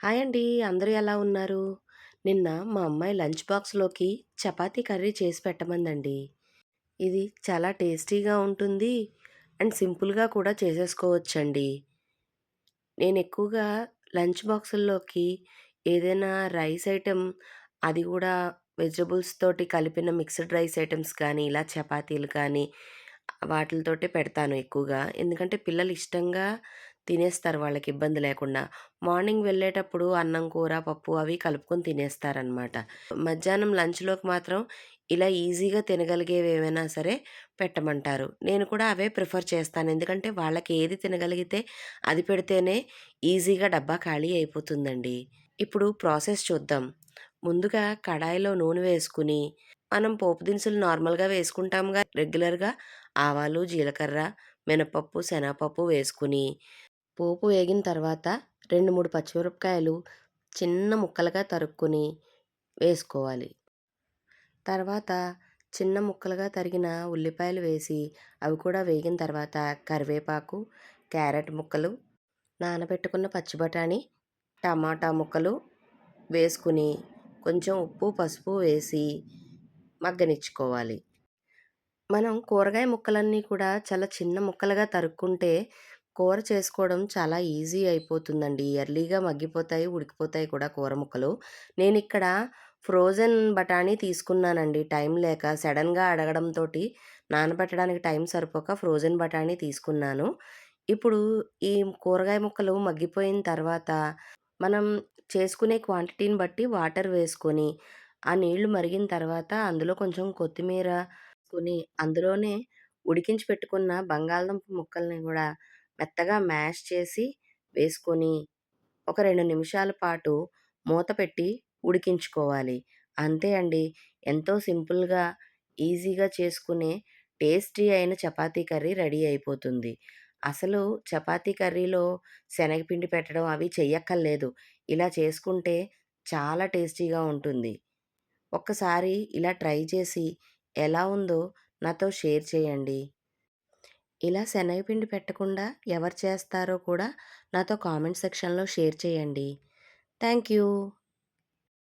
Hi అండి. అందరూ ఎలా ఉన్నారు? నిన్న మా అమ్మాయి లంచ్ బాక్స్‌లోకి చపాతీ కర్రీ చేసి పెట్టమందండి. ఇది చాలా టేస్టీగా ఉంటుంది. అండ్ సింపుల్‌గా కూడా చేసేసుకోవచ్చండి. నేను ఎక్కువగా లంచ్ బాక్సుల్లోకి ఏదైనా రైస్ ఐటెం అది కూడా వెజిటబుల్స్ తోటి కలిపిన మిక్స్డ్ రైస్ ఐటమ్స్ కానీ, ఇలా చపాతీలు కానీ వాటితోటే పెడతాను ఎక్కువగా. ఎందుకంటే పిల్లలు ఇష్టంగా తినేస్తారు వాళ్ళకి ఇబ్బంది లేకుండా. మార్నింగ్ వెళ్ళేటప్పుడు అన్నం, కూర, పప్పు అవి కలుపుకొని తినేస్తారనమాట. మధ్యాహ్నం లంచ్‌లోకి మాత్రం ఇలా ఈజీగా తినగలిగేవి ఏవైనా సరే పెట్టమంటారు. నేను కూడా అవే ప్రిఫర్ చేస్తాను. ఎందుకంటే వాళ్ళకి ఏది తినగలిగితే అది పెడితేనే ఈజీగా డబ్బా ఖాళీ అయిపోతుందండి. ఇప్పుడు ప్రాసెస్ చూద్దాం. ముందుగా కడాయిలో నూనె వేసుకుని, మనం పోపు దినుసులు నార్మల్‌గా వేసుకుంటాంగా రెగ్యులర్‌గా ఆవాలు, జీలకర్ర, మినపప్పు, శనగపప్పు వేసుకుని, పోపు వేగిన తర్వాత 2, 3 పచ్చిమిరపకాయలు చిన్న ముక్కలుగా తరుక్కుని వేసుకోవాలి. తర్వాత చిన్న ముక్కలుగా తరిగిన ఉల్లిపాయలు వేసి, అవి కూడా వేగిన తర్వాత కరివేపాకు, క్యారెట్ ముక్కలు, నానబెట్టుకున్న పచ్చి బఠానీ టమాటా ముక్కలు వేసుకుని, కొంచెం ఉప్పు, పసుపు వేసి మగ్గనిచ్చుకోవాలి. మనం కూరగాయ ముక్కలన్నీ కూడా చాలా చిన్న ముక్కలుగా తరుక్కుంటే కూర చేసుకోవడం చాలా ఈజీ అయిపోతుందండి. ఎర్లీగా మగ్గిపోతాయి, ఉడికిపోతాయి కూడా కూర ముక్కలు. నేను ఇక్కడ ఫ్రోజన్ బఠానీ తీసుకున్నానండి టైం లేక. సడన్గా అడగడంతో నానబెట్టడానికి టైం సరిపోక ఫ్రోజన్ బఠానీ తీసుకున్నాను. ఇప్పుడు ఈ కూరగాయ ముక్కలు మగ్గిపోయిన తర్వాత మనం చేసుకునే క్వాంటిటీని బట్టి వాటర్ వేసుకొని, ఆ నీళ్ళు మరిగిన తర్వాత అందులో కొంచెం కొత్తిమీర కొని అందులోనే ఉడికించి పెట్టుకున్న బంగాళదుంప ముక్కల్ని కూడా మెత్తగా మ్యాష్ చేసి వేసుకొని, ఒక రెండు నిమిషాల పాటు మూత పెట్టి ఉడికించుకోవాలి. అంతే అండి. ఎంతో సింపుల్‌గా, ఈజీగా చేసుకునే టేస్టీ అయిన చపాతీ కర్రీ రెడీ అయిపోతుంది. అసలు చపాతీ కర్రీలో శనగపిండి పెట్టడం అవి చెయ్యక్కర్లేదు. ఇలా చేసుకుంటే చాలా టేస్టీగా ఉంటుంది. ఒక్కసారి ఇలా ట్రై చేసి ఎలా ఉందో నాతో షేర్ చేయండి. ఇలా శనగపిండి పెట్టకుండా ఎవరు చేస్తారో కూడా నాతో కామెంట్ సెక్షన్‌లో షేర్ చేయండి. Thank you.